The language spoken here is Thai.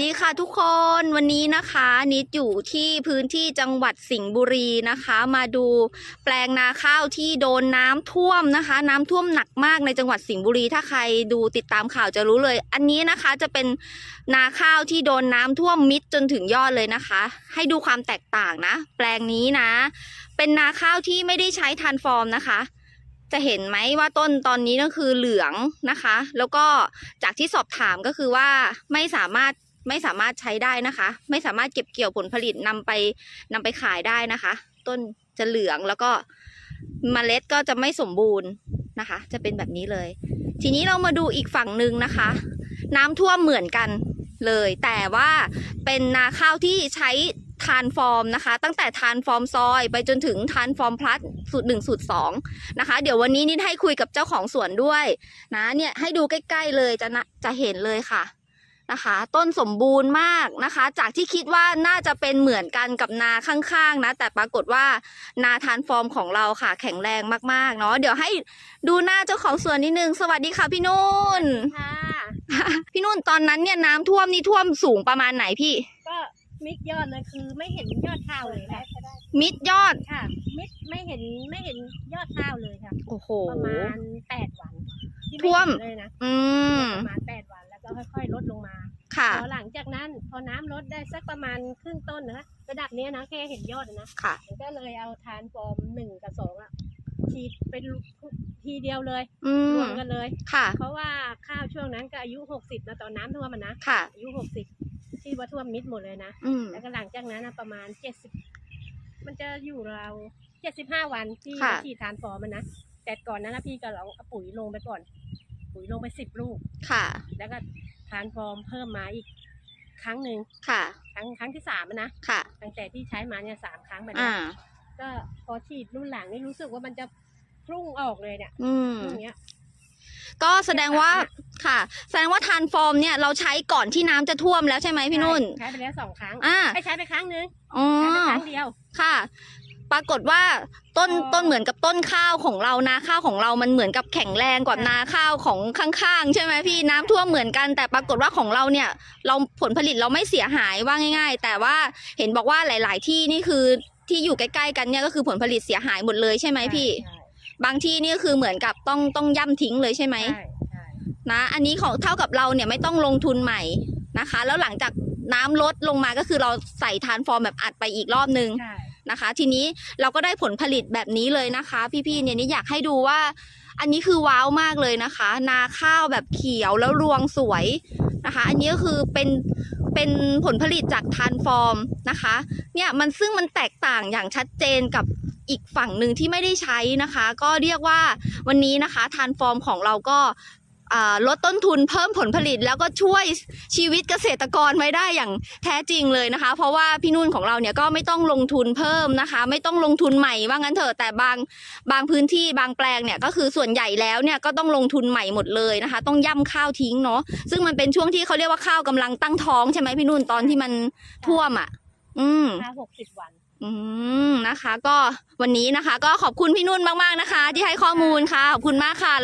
ดีค่ะทุกคนวันนี้นะคะนิดอยู่ที่พื้นที่จังหวัดสิงห์บุรีนะคะ มาดูแปลงนาข้าวที่โดนน้ำท่วมนะคะ น้ำท่วมหนักมากในจังหวัดสิงห์บุรี ถ้าใครดูติดตามข่าวจะรู้เลย อันนี้นะคะจะเป็นนาข้าวที่โดนน้ำท่วมมิดจนถึงยอดเลยนะคะ ให้ดูความแตกต่างนะ แปลงนี้นะ เป็นนาข้าวที่ไม่ได้ใช้ทานฟอร์มนะคะจะเห็นไหมว่าต้นตอนนี้ก็คือเหลืองนะคะ แล้วก็จากที่สอบถามก็คือว่าไม่สามารถ ไม่สามารถใช้ได้นะคะ ไม่สามารถเก็บเกี่ยวผลผลิตนำไปนำไปขายได้นะคะ ต้นจะเหลืองแล้วก็เมล็ดก็จะไม่สมบูรณ์นะคะ จะเป็นแบบนี้เลย ทีนี้เรามาดูอีกฝั่งหนึ่งนะคะ น้ำท่วมเหมือนกันเลย แต่ว่าเป็นนาข้าวที่ใช้ทานฟอร์มนะคะ ตั้งแต่ทานฟอร์มซอย ไปจนถึงทานฟอร์มพลัสสูตรหนึ่งสูตรสองนะคะ เดี๋ยววันนี้นิดให้คุยกับเจ้าของสวนด้วยนะเนี่ยให้ดูใกล้ ๆเลยจะนะจะเห็นเลยค่ะ นะคะ ต้นสมบูรณ์มากนะคะ จากที่คิดว่าน่าจะเป็นเหมือนกันกับนาข้างๆนะ แต่ปรากฏว่านาทานฟอร์มของเราค่ะ แข็งแรงมากๆเนาะเดี๋ยวให้ดูหน้าเจ้าของสวนนิดนึง สวัสดีค่ะพี่นุ่นค่ะพี่นุ่นตอนนั้นเนี่ยน้ำท่วมนี่ท่วมสูงประมาณไหนพี่ ก็มิดยอดเลยคือไม่เห็นยอดข้าวเลยค่ะมิดยอดค่ะ มิดไม่เห็นไม่เห็นยอดข้าวเลยค่ะโอ้โหประมาณแปดวันที่ไท่วมเห็นเลยนะอืมประมาณแปดวันแล้วก็ค่อยๆลดลงมา ค่ะ พอหลังจากนั้นพอน้ำลดได้สักประมาณครึ่งต้นนะคะระดับเนี้ยนะแค่เห็นยอดนะค่ะ ผมก็เลยเอาทานฟอร์มหนึ่งกับสองอะฉีดเป็นทีเดียวเลยอืรมวมกันเลย ค่ะ เพราะว่าข้าวช่วงนั้นก็อายุหกสิบนะตอนน้ำท่วมมันนะค่ะ อายุหกสิบที่ว่าท่วมมิดหมดเลยนะ อืม แล้วก็หลังจากนั้นนะประมาณเจ็ดสิบมันจะอยู่เราเจ็ดสิบห้าวันที่ค่ะ ฉีดทานฟอร์มมันนะแต่ก่อนนั้นนะพี่ก็เราเอาปุ๋ยลงไปก่อน ปุ๋ยลงไปสิบลูก ค่ะ แล้วก็ ทานฟอร์มเพิ่มมาอีกครั้งหนึ่งค่ะ ครั้งครั้งที่สามอะนะค่ะ ตั้งแต่ที่ใช้มาเนี่ยสามครั้งแบบอ่านี้ก็พอฉีดรุ่นหลังนี่รู้สึกว่ามันจะพุ่งออกเลยเนี่ยอืม อย่างเงี้ย ก็แสดงว่า ค่ะ แสดงว่าทานฟอร์มเนี่ยเราใช้ก่อนที่น้ำจะท่วมแล้วใช่ไหมพี่นุ่น ใช้ไปแล้วสองครั้งอ่า ไม่ใช้ไปครั้งนึงอ๋อ ใช้ไปครั้งเดียว ค่ะ ปรากฏว่าต้นอ๋อต้นเหมือนกับต้นข้าวของเรานาข้าวของเรามันเหมือนกับแข็งแรงกว่าค่ะนาข้าวของข้างๆ ใช่ไหมพี่ใช่น้ำท่วมเหมือนกัน แต่ปรากฏว่าของเราเนี่ย เราผลผลิตเราไม่เสียหายว่าง่าย ๆ แต่ว่าเห็นบอกว่าหลาย ๆ ที่นี่คือที่อยู่ใกล้ๆกันเนี่ยก็คือผลผลิตเสียหายหมดเลยใช่ไหมพี่ใช่บางที่นี่ก็คือเหมือนกับต้องต้องย่ำทิ้งเลยใช่ไหมใช่ใช่นะอันนี้ของเท่ากับเราเนี่ยไม่ต้องลงทุนใหม่นะคะ แล้วหลังจากน้ำลดลงมาก็คือเราใส่ทานฟอร์มแบบอัดไปอีกรอบนึงใช่ นะคะ ทีนี้เราก็ได้ผลผลิตแบบนี้เลยนะคะ พี่ๆเนี่ยนี่อยากให้ดูว่า อันนี้คือว้าวมากเลยนะคะ นาข้าวแบบเขียวแล้วรวงสวยนะคะ อันนี้ก็คือเป็นเป็นผลผลิตจากทานฟอร์มนะคะ เนี่ยมันซึ่งมันแตกต่างอย่างชัดเจนกับอีกฝั่งหนึ่งที่ไม่ได้ใช้นะคะ ก็เรียกว่าวันนี้นะคะทานฟอร์มของเราก็ ลดต้นทุนเพิ่มผลผลิต แล้วก็ช่วยชีวิตเกษตรกรไว้ได้อย่างแท้จริงเลยนะคะ เพราะว่าพี่นุ่นของเราเนี่ยก็ไม่ต้องลงทุนเพิ่มนะคะ ไม่ต้องลงทุนใหม่ว่างั้นเถอะแต่บางบางพื้นที่บางแปลงเนี่ยก็คือส่วนใหญ่แล้วเนี่ยก็ต้องลงทุนใหม่หมดเลยนะคะ ต้องย่ำข้าวทิ้งเนาะซึ่งมันเป็นช่วงที่เขาเรียกว่าข้าวกำลังตั้งท้องใช่ไหมพี่นุ่นตอนที่มันท่วมอะ อืมถ้าหกสิบวันอืมนะคะ ก็วันนี้นะคะ ก็ขอบคุณพี่นุ่นมากๆนะคะ ที่ให้ข้อมูลค่ะขอบคุณมากค่ะ